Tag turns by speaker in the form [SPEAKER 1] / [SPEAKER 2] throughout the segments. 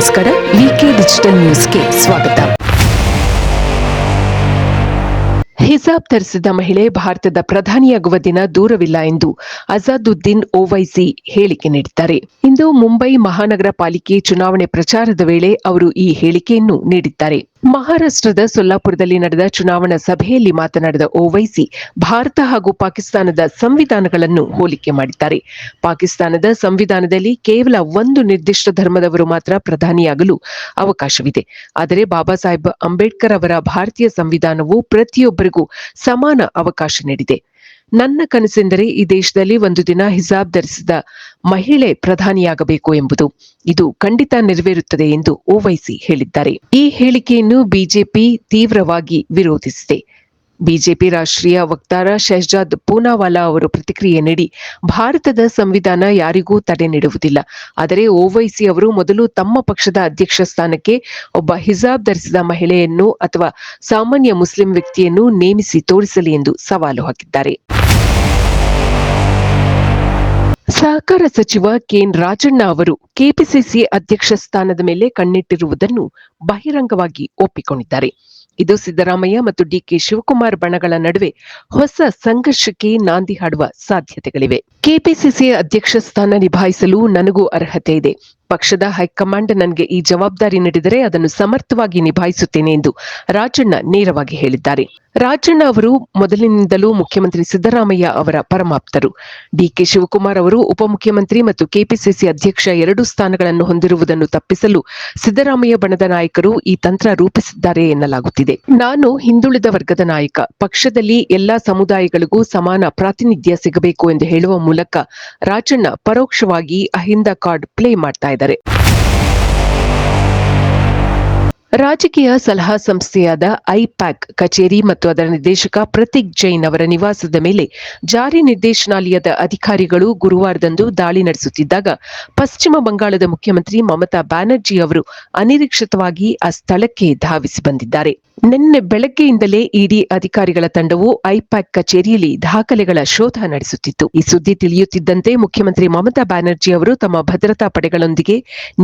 [SPEAKER 1] ನಮಸ್ಕಾರ ವಿಕೆ ಡಿಜಿಟಲ್ ನ್ಯೂಸ್ಗೆ ಸ್ವಾಗತ. ಹಿಜಾಬ್ ಧರಿಸಿದ ಮಹಿಳೆ ಭಾರತದ ಪ್ರಧಾನಿಯಾಗುವ ದಿನ ದೂರವಿಲ್ಲ ಎಂದು ಅಜಾದುದ್ದೀನ್ ಓವೈಸಿ ಹೇಳಿಕೆ ನೀಡಿದ್ದಾರೆ. ಇಂದು ಮುಂಬೈ ಮಹಾನಗರ ಪಾಲಿಕೆ ಚುನಾವಣೆ ಪ್ರಚಾರದ ವೇಳೆ ಅವರು ಈ ಹೇಳಿಕೆಯನ್ನು ನೀಡಿದ್ದಾರೆ. ಮಹಾರಾಷ್ಟ್ರದ ಸೊಲ್ಲಾಪುರದಲ್ಲಿ ನಡೆದ ಚುನಾವಣಾ ಸಭೆಯಲ್ಲಿ ಮಾತನಾಡಿದ ಓವೈಸಿ, ಭಾರತ ಹಾಗೂ ಪಾಕಿಸ್ತಾನದ ಸಂವಿಧಾನಗಳನ್ನು ಹೋಲಿಕೆ ಮಾಡಿದ್ದಾರೆ. ಪಾಕಿಸ್ತಾನದ ಸಂವಿಧಾನದಲ್ಲಿ ಕೇವಲ ಒಂದು ನಿರ್ದಿಷ್ಟ ಧರ್ಮದವರು ಮಾತ್ರ ಪ್ರಧಾನಿಯಾಗಲು ಅವಕಾಶವಿದೆ. ಆದರೆ ಬಾಬಾ ಸಾಹೇಬ್ ಅಂಬೇಡ್ಕರ್ ಅವರ ಭಾರತೀಯ ಸಂವಿಧಾನವು ಪ್ರತಿಯೊಬ್ಬರಿಗೂ ಸಮಾನ ಅವಕಾಶ ನೀಡಿದೆ. ನನ್ನ ಕನಸೆಂದರೆ ಈ ದೇಶದಲ್ಲಿ ಒಂದು ದಿನ ಹಿಜಾಬ್ ಧರಿಸಿದ ಮಹಿಳೆ ಪ್ರಧಾನಿಯಾಗಬೇಕು ಎಂಬುದು. ಇದು ಖಂಡಿತ ನೆರವೇರುತ್ತದೆ ಎಂದು ಓವೈಸಿ ಹೇಳಿದ್ದಾರೆ. ಈ ಹೇಳಿಕೆಯನ್ನು ಬಿಜೆಪಿ ತೀವ್ರವಾಗಿ ವಿರೋಧಿಸಿದೆ. ಬಿಜೆಪಿ ರಾಷ್ಟ್ರೀಯ ವಕ್ತಾರ ಶಹಜಾದ್ ಪೂನಾವಾಲಾ ಅವರು ಪ್ರತಿಕ್ರಿಯೆ ನೀಡಿ, ಭಾರತದ ಸಂವಿಧಾನ ಯಾರಿಗೂ ತಡೆ ನೀಡುವುದಿಲ್ಲ. ಆದರೆ ಓವೈಸಿ ಅವರು ಮೊದಲು ತಮ್ಮ ಪಕ್ಷದ ಅಧ್ಯಕ್ಷ ಸ್ಥಾನಕ್ಕೆ ಒಬ್ಬ ಹಿಜಾಬ್ ಧರಿಸಿದ ಮಹಿಳೆಯನ್ನು ಅಥವಾ ಸಾಮಾನ್ಯ ಮುಸ್ಲಿಂ ವ್ಯಕ್ತಿಯನ್ನು ನೇಮಿಸಿ ತೋರಿಸಲಿ ಎಂದು ಸವಾಲು ಹಾಕಿದ್ದಾರೆ. ಸಹಕಾರ ಸಚಿವ ಕೆಎನ್ ರಾಜಣ್ಣ ಅವರು ಕೆಪಿಸಿಸಿ ಅಧ್ಯಕ್ಷ ಸ್ಥಾನದ ಮೇಲೆ ಕಣ್ಣಿಟ್ಟಿರುವುದನ್ನು ಬಹಿರಂಗವಾಗಿ ಒಪ್ಪಿಕೊಂಡಿದ್ದಾರೆ. ಇದು ಸಿದ್ದರಾಮಯ್ಯ ಮತ್ತು ಡಿಕೆ ಶಿವಕುಮಾರ್ ಬಣಗಳ ನಡುವೆ ಹೊಸ ಸಂಘರ್ಷಕ್ಕೆ ನಾಂದಿ ಹಾಡುವ ಸಾಧ್ಯತೆಗಳಿವೆ. ಕೆಪಿಸಿಸಿ ಅಧ್ಯಕ್ಷ ಸ್ಥಾನ ನಿಭಾಯಿಸಲು ನನಗೂ ಅರ್ಹತೆ ಇದೆ. ಪಕ್ಷದ ಹೈಕಮಾಂಡ್ ನನಗೆ ಈ ಜವಾಬ್ದಾರಿ ನೀಡಿದರೆ ಅದನ್ನು ಸಮರ್ಥವಾಗಿ ನಿಭಾಯಿಸುತ್ತೇನೆ ಎಂದು ರಾಜಣ್ಣ ನೇರವಾಗಿ ಹೇಳಿದ್ದಾರೆ. ರಾಜಣ್ಣ ಅವರು ಮೊದಲಿನಿಂದಲೂ ಮುಖ್ಯಮಂತ್ರಿ ಸಿದ್ದರಾಮಯ್ಯ ಅವರ ಪರಮಾಪ್ತರು. ಡಿಕೆ ಶಿವಕುಮಾರ್ ಅವರು ಉಪಮುಖ್ಯಮಂತ್ರಿ ಮತ್ತು ಕೆಪಿಸಿಸಿ ಅಧ್ಯಕ್ಷ ಎರಡು ಸ್ಥಾನಗಳನ್ನು ಹೊಂದಿರುವುದನ್ನು ತಪ್ಪಿಸಲು ಸಿದ್ದರಾಮಯ್ಯ ಬಣದ ನಾಯಕರು ಈ ತಂತ್ರ ರೂಪಿಸಿದ್ದಾರೆ ಎನ್ನಲಾಗುತ್ತಿದೆ. ನಾನು ಹಿಂದುಳಿದ ವರ್ಗದ ನಾಯಕ. ಪಕ್ಷದಲ್ಲಿ ಎಲ್ಲಾ ಸಮುದಾಯಗಳಿಗೂ ಸಮಾನ ಪ್ರಾತಿನಿಧ್ಯ ಸಿಗಬೇಕು ಎಂದು ಹೇಳುವ ಮೂಲಕ ರಾಜಣ್ಣ ಪರೋಕ್ಷವಾಗಿ ಅಹಿಂದ ಕಾರ್ಡ್ ಪ್ಲೇ ಮಾಡ್ತಾ ರಾಜಕೀಯ ಸಲಹಾ ಸಂಸ್ಥೆಯಾದ ಐಪ್ಯಾಕ್ ಕಚೇರಿ ಮತ್ತು ಅದರ ನಿರ್ದೇಶಕ ಪ್ರತೀಕ್ ಜೈನ್ ಅವರ ನಿವಾಸದ ಮೇಲೆ ಜಾರಿ ನಿರ್ದೇಶನಾಲಯದ ಅಧಿಕಾರಿಗಳು ಗುರುವಾರದಂದು ದಾಳಿ ನಡೆಸುತ್ತಿದ್ದಾಗ ಪಶ್ಚಿಮ ಬಂಗಾಳದ ಮುಖ್ಯಮಂತ್ರಿ ಮಮತಾ ಬ್ಯಾನರ್ಜಿ ಅವರು ಅನಿರೀಕ್ಷಿತವಾಗಿ ಆ ಸ್ಥಳಕ್ಕೆ ಧಾವಿಸಿ ಬಂದಿದ್ದಾರೆ. ನಿನ್ನೆ ಬೆಳಗ್ಗೆಯಿಂದಲೇ ಇಡಿ ಅಧಿಕಾರಿಗಳ ತಂಡವು ಐಪ್ಯಾಕ್ ಕಚೇರಿಯಲ್ಲಿ ದಾಖಲೆಗಳ ಶೋಧ ನಡೆಸುತ್ತಿತ್ತು. ಈ ಸುದ್ದಿ ತಿಳಿಯುತ್ತಿದ್ದಂತೆ ಮುಖ್ಯಮಂತ್ರಿ ಮಮತಾ ಬ್ಯಾನರ್ಜಿ ಅವರು ತಮ್ಮ ಭದ್ರತಾ ಪಡೆಗಳೊಂದಿಗೆ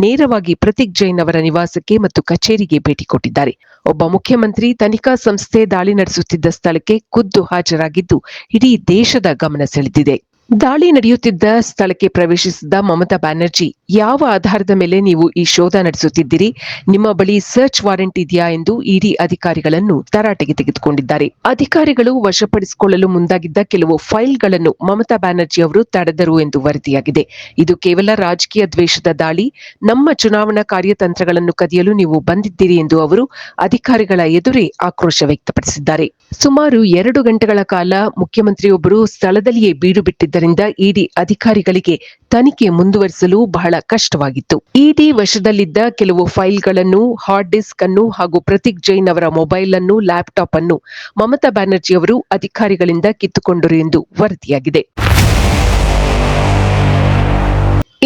[SPEAKER 1] ನೇರವಾಗಿ ಪ್ರತೀಕ್ ಜೈನ್ ಅವರ ನಿವಾಸಕ್ಕೆ ಮತ್ತು ಕಚೇರಿಗೆ ಭೇಟಿ ಕೊಟ್ಟಿದ್ದಾರೆ. ಒಬ್ಬ ಮುಖ್ಯಮಂತ್ರಿ ತನಿಖಾ ಸಂಸ್ಥೆ ದಾಳಿ ನಡೆಸುತ್ತಿದ್ದ ಸ್ಥಳಕ್ಕೆ ಖುದ್ದು ಹಾಜರಾಗಿದ್ದು ಇಡೀ ದೇಶದ ಗಮನ ಸೆಳೆದಿದೆ. ದಾಳಿ ನಡೆಯುತ್ತಿದ್ದ ಸ್ಥಳಕ್ಕೆ ಪ್ರವೇಶಿಸಿದ ಮಮತಾ ಬ್ಯಾನರ್ಜಿ, ಯಾವ ಆಧಾರದ ಮೇಲೆ ನೀವು ಈ ಶೋಧ ನಡೆಸುತ್ತಿದ್ದೀರಿ? ನಿಮ್ಮ ಬಳಿ ಸರ್ಚ್ ವಾರೆಂಟ್ ಇದೆಯಾ ಎಂದು ಇಡಿ ಅಧಿಕಾರಿಗಳನ್ನು ತರಾಟೆಗೆ ತೆಗೆದುಕೊಂಡಿದ್ದಾರೆ. ಅಧಿಕಾರಿಗಳು ವಶಪಡಿಸಿಕೊಳ್ಳಲು ಮುಂದಾಗಿದ್ದ ಕೆಲವು ಫೈಲ್ಗಳನ್ನು ಮಮತಾ ಬ್ಯಾನರ್ಜಿ ಅವರು ತಡೆದರು ಎಂದು ವರದಿಯಾಗಿದೆ. ಇದು ಕೇವಲ ರಾಜಕೀಯ ದ್ವೇಷದ ದಾಳಿ. ನಮ್ಮ ಚುನಾವಣಾ ಕಾರ್ಯತಂತ್ರಗಳನ್ನು ಕದಿಯಲು ನೀವು ಬಂದಿದ್ದೀರಿ ಎಂದು ಅವರು ಅಧಿಕಾರಿಗಳ ಎದುರೇ ಆಕ್ರೋಶ ವ್ಯಕ್ತಪಡಿಸಿದ್ದಾರೆ. ಸುಮಾರು ಎರಡು ಗಂಟೆಗಳ ಕಾಲ ಮುಖ್ಯಮಂತ್ರಿಯೊಬ್ಬರು ಸ್ಥಳದಲ್ಲಿಯೇ ಬೀಡು ಬಿಟ್ಟಿದ್ದರಿಂದ ಇಡಿ ಅಧಿಕಾರಿಗಳಿಗೆ ತನಿಖೆ ಮುಂದುವರಿಸಲು ಬಹಳ ಕಷ್ಟವಾಗಿತ್ತು. ಇಡಿ ವಶದಲ್ಲಿದ್ದ ಕೆಲವು ಫೈಲ್ಗಳನ್ನು ಹಾರ್ಡ್ ಡಿಸ್ಕ್ ಅನ್ನು ಹಾಗೂ ಪ್ರತೀಕ್ ಜೈನ್ ಅವರ ಮೊಬೈಲ್ ಅನ್ನು, ಲ್ಯಾಪ್ಟಾಪ್ ಅನ್ನು ಮಮತಾ ಬ್ಯಾನರ್ಜಿ ಅವರು ಅಧಿಕಾರಿಗಳಿಂದ ಕಿತ್ತುಕೊಂಡರು ಎಂದು ವರದಿಯಾಗಿದೆ.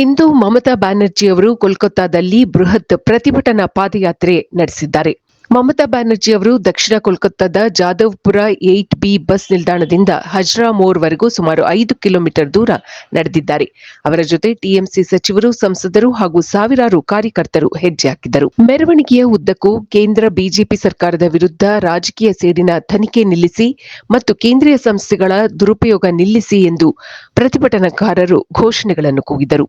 [SPEAKER 1] ಇಂದು ಮಮತಾ ಬ್ಯಾನರ್ಜಿ ಅವರು ಕೋಲ್ಕತ್ತಾದಲ್ಲಿ ಬೃಹತ್ ಪ್ರತಿಭಟನಾ ಪಾದಯಾತ್ರೆ ನಡೆಸಿದ್ದಾರೆ. ಮಮತಾ ಬ್ಯಾನರ್ಜಿ ಅವರು ದಕ್ಷಿಣ ಕೋಲ್ಕತ್ತಾದ ಜಾದವ್ಪುರ ಏಟ್ ಬಿ ಬಸ್ ನಿಲ್ದಾಣದಿಂದ ಹಜ್ರಾ ಮೋರ್ವರೆಗೂ ಸುಮಾರು ಐದು ಕಿಲೋಮೀಟರ್ ದೂರ ನಡೆದಿದ್ದಾರೆ. ಅವರ ಜೊತೆ ಟಿಎಂಸಿ ಸಚಿವರು, ಸಂಸದರು ಹಾಗೂ ಸಾವಿರಾರು ಕಾರ್ಯಕರ್ತರು ಹೆಜ್ಜೆ ಹಾಕಿದರು ಮೆರವಣಿಗೆಯ ಉದ್ದಕ್ಕೂ ಕೇಂದ್ರ ಬಿಜೆಪಿ ಸರ್ಕಾರದ ವಿರುದ್ಧ ರಾಜಕೀಯ ಸೇಡಿನ ತನಿಖೆ ನಿಲ್ಲಿಸಿ ಮತ್ತು ಕೇಂದ್ರೀಯ ಸಂಸ್ಥೆಗಳ ದುರುಪಯೋಗ ನಿಲ್ಲಿಸಿ ಎಂದು ಪ್ರತಿಭಟನಾಕಾರರು ಘೋಷಣೆಗಳನ್ನು ಕೂಗಿದರು.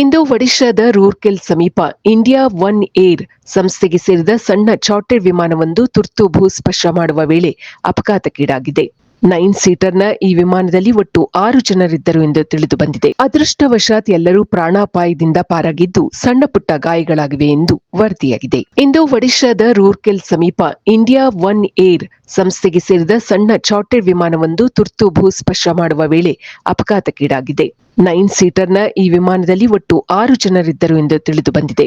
[SPEAKER 1] ಇಂದು ಒಡಿಶಾದ ರೂರ್ಕೆಲ್ ಸಮೀಪ ಇಂಡಿಯಾ ಒನ್ ಏರ್ ಸಂಸ್ಥೆಗೆ ಸೇರಿದ ಸಣ್ಣ ಚಾರ್ಟರ್ ವಿಮಾನವೊಂದು ತುರ್ತು ಭೂಸ್ಪರ್ಶ ಮಾಡುವ ವೇಳೆ ಅಪಘಾತಕ್ಕೀಡಾಗಿದೆ. ನೈನ್ ಸೀಟರ್ನ ಈ ವಿಮಾನದಲ್ಲಿ ಒಟ್ಟು ಆರು ಜನರಿದ್ದರು ಎಂದು ತಿಳಿದು ಬಂದಿದೆ. ಅದೃಷ್ಟವಶಾತ್ ಎಲ್ಲರೂ ಪ್ರಾಣಾಪಾಯದಿಂದ ಪಾರಾಗಿದ್ದು ಸಣ್ಣ ಪುಟ್ಟ ಗಾಯಗಳಾಗಿವೆ ಎಂದು ವರದಿಯಾಗಿದೆ. ಇಂದು ಒಡಿಶಾದ ರೂರ್ಕೆಲ್ ಸಮೀಪ ಇಂಡಿಯಾ ಒನ್ ಏರ್ ಸಂಸ್ಥೆಗೆ ಸೇರಿದ ಸಣ್ಣ ಚಾರ್ಟರ್ ವಿಮಾನವೊಂದು ತುರ್ತು ಭೂಸ್ಪರ್ಶ ಮಾಡುವ ವೇಳೆ ಅಪಘಾತಕ್ಕೀಡಾಗಿದೆ. ನೈನ್ ಸೀಟರ್ನ ಈ ವಿಮಾನದಲ್ಲಿ ಒಟ್ಟು ಆರು ಜನರಿದ್ದರು ಎಂದು ತಿಳಿದು ಬಂದಿದೆ.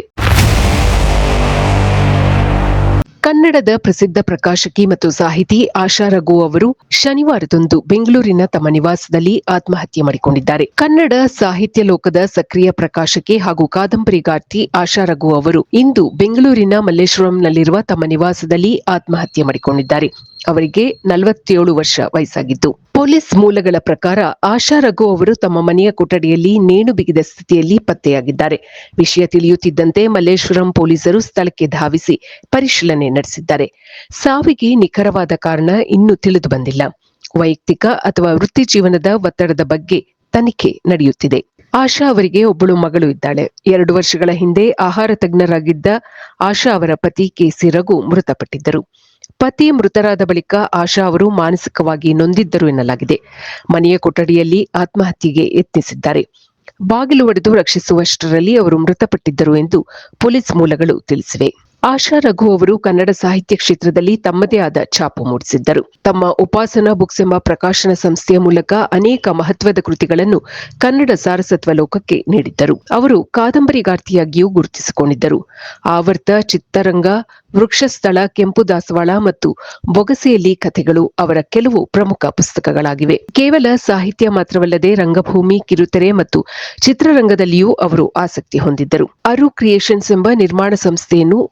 [SPEAKER 1] ಕನ್ನಡದ ಪ್ರಸಿದ್ಧ ಪ್ರಕಾಶಕಿ ಮತ್ತು ಸಾಹಿತಿ ಆಶಾ ರಘು ಅವರು ಶನಿವಾರದಂದು ಬೆಂಗಳೂರಿನ ತಮ್ಮ ನಿವಾಸದಲ್ಲಿ ಆತ್ಮಹತ್ಯೆ ಮಾಡಿಕೊಂಡಿದ್ದಾರೆ. ಕನ್ನಡ ಸಾಹಿತ್ಯ ಲೋಕದ ಸಕ್ರಿಯ ಪ್ರಕಾಶಕಿ ಹಾಗೂ ಕಾದಂಬರಿಗಾರ್ತಿ ಆಶಾ ರಘು ಅವರು ಇಂದು ಬೆಂಗಳೂರಿನ ಮಲ್ಲೇಶ್ವರಂನಲ್ಲಿರುವ ತಮ್ಮ ನಿವಾಸದಲ್ಲಿ ಆತ್ಮಹತ್ಯೆ ಮಾಡಿಕೊಂಡಿದ್ದಾರೆ. ಅವರಿಗೆ ನಲವತ್ತೇಳು ವರ್ಷ ವಯಸ್ಸಾಗಿದ್ದು. ಪೊಲೀಸ್ ಮೂಲಗಳ ಪ್ರಕಾರ ಆಶಾ ರಘು ಅವರು ತಮ್ಮ ಮನೆಯ ಕೊಠಡಿಯಲ್ಲಿ ನೇಣು ಬಿಗಿದ ಸ್ಥಿತಿಯಲ್ಲಿ ಪತ್ತೆಯಾಗಿದ್ದಾರೆ. ವಿಷಯ ತಿಳಿಯುತ್ತಿದ್ದಂತೆ ಮಲ್ಲೇಶ್ವರಂ ಪೊಲೀಸರು ಸ್ಥಳಕ್ಕೆ ಧಾವಿಸಿ ಪರಿಶೀಲನೆ ನಡೆಸಿದ್ದಾರೆ. ಸಾವಿಗೆ ನಿಖರವಾದ ಕಾರಣ ಇನ್ನೂ ತಿಳಿದು ಬಂದಿಲ್ಲ. ವೈಯಕ್ತಿಕ ಅಥವಾ ವೃತ್ತಿ ಜೀವನದ ಒತ್ತಡದ ಬಗ್ಗೆ ತನಿಖೆ ನಡೆಯುತ್ತಿದೆ. ಆಶಾ ಅವರಿಗೆ ಒಬ್ಬಳು ಮಗಳು ಇದ್ದಾಳೆ. ಎರಡು ವರ್ಷಗಳ ಹಿಂದೆ ಆಹಾರ ತಜ್ಞರಾಗಿದ್ದ ಆಶಾ ಅವರ ಪತಿ ಕೆಸಿ ರಘು ಮೃತಪಟ್ಟಿದ್ದರು. ಪತಿ ಮೃತರಾದ ಬಳಿಕ ಆಶಾ ಅವರು ಮಾನಸಿಕವಾಗಿ ನೊಂದಿದ್ದರು ಎನ್ನಲಾಗಿದೆ. ಮನೆಯ ಕೊಠಡಿಯಲ್ಲಿ ಆತ್ಮಹತ್ಯೆಗೆ ಯತ್ನಿಸಿದ್ದಾರೆ. ಬಾಗಿಲು ಒಡೆದು ರಕ್ಷಿಸುವಷ್ಟರಲ್ಲಿ ಅವರು ಮೃತಪಟ್ಟಿದ್ದರು ಎಂದು ಪೊಲೀಸ್ ಮೂಲಗಳು ತಿಳಿಸಿವೆ. ಆಶಾ ರಘು ಅವರು ಕನ್ನಡ ಸಾಹಿತ್ಯ ಕ್ಷೇತ್ರದಲ್ಲಿ ತಮ್ಮದೇ ಆದ ಛಾಪು ಮೂಡಿಸಿದ್ದರು. ತಮ್ಮ ಉಪಾಸನಾ ಬುಕ್ಸ್ ಎಂಬ ಪ್ರಕಾಶನ ಸಂಸ್ಥೆಯ ಮೂಲಕ ಅನೇಕ ಮಹತ್ವದ ಕೃತಿಗಳನ್ನು ಕನ್ನಡ ಸಾರಸತ್ವ ಲೋಕಕ್ಕೆ ನೀಡಿದ್ದರು. ಅವರು ಕಾದಂಬರಿಗಾರ್ತಿಯಾಗಿಯೂ ಗುರುತಿಸಿಕೊಂಡಿದ್ದರು. ಆವರ್ತ, ಚಿತ್ತರಂಗ, ವೃಕ್ಷಸ್ಥಳ, ಕೆಂಪು ದಾಸವಾಳ ಮತ್ತು ಬೊಗಸೆಯಲ್ಲಿ ಕಥೆಗಳು ಅವರ ಕೆಲವು ಪ್ರಮುಖ ಪುಸ್ತಕಗಳಾಗಿವೆ. ಕೇವಲ ಸಾಹಿತ್ಯ ಮಾತ್ರವಲ್ಲದೆ ರಂಗಭೂಮಿ, ಕಿರುತೆರೆ ಮತ್ತು ಚಿತ್ರರಂಗದಲ್ಲಿಯೂ ಅವರು ಆಸಕ್ತಿ ಹೊಂದಿದ್ದರು. ಅರು ಕ್ರಿಯೇಷನ್ಸ್ ಎಂಬ ನಿರ್ಮಾಣ ಸಂಸ್ಥೆಯನ್ನು